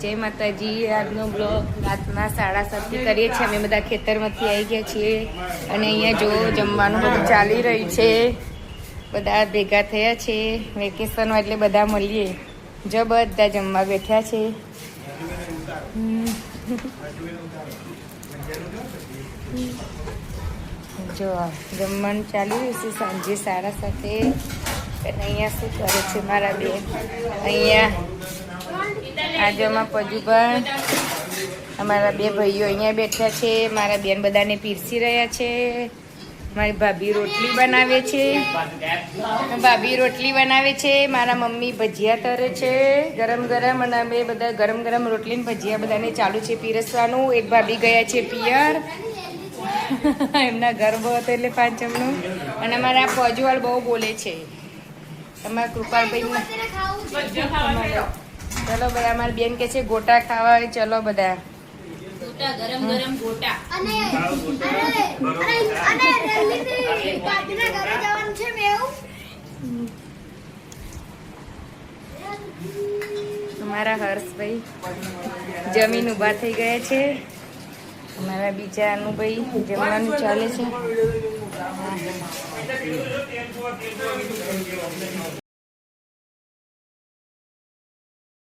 જય માતાજી, આજનો બ્લોગ રાતના સાડા સાતથી કરીએ છીએ. અમે બધા ખેતરમાંથી આવી ગયા છીએ અને અહીંયા જો જમવાનું બધું ચાલી રહ્યું છે. બધા ભેગા થયા છે વેકેશન એટલે બધા મળીએ. જો બધા જમવા બેઠ્યા છે. જો જમવાનું ચાલી રહ્યું છે સાંજે સાડા સાતે. અને અહીંયા શું કરે છે મારા બેન અહીંયા આજે અમારા પજુભાઈ અમારા બે ભાઈઓ અહીંયા બેઠા છે મારા બેન બધાને પીરસી રહ્યા છે મારી ભાભી રોટલી બનાવે છે ભાભી રોટલી બનાવે છે મારા મમ્મી ભજીયા તરે છે ગરમ ગરમ અને અમે બધા ગરમ ગરમ રોટલી ને ભજીયા બધાને ચાલુ છે પીરસવાનું. એક ભાભી ગયા છે પિયર એમના ઘર બહુ હતો એટલે પાંચમનું. અને અમારા પજુવાળ બહુ બોલે છે. તમારા કૃપાલભાઈ ચલો બધા અમારી બેન કે છે ગોટા ખાવા હોય, ચલો બધા. ગોટા ગરમ ગરમ ગોટા. અને અને અને રેલીથી ઘરે જવાનું છે મેવું અમારા હર્ષભાઈ જમીન ઊભા થઈ ગયા છે. અમારા બીજા અનુભાઈ જમવાનું ચાલે છે.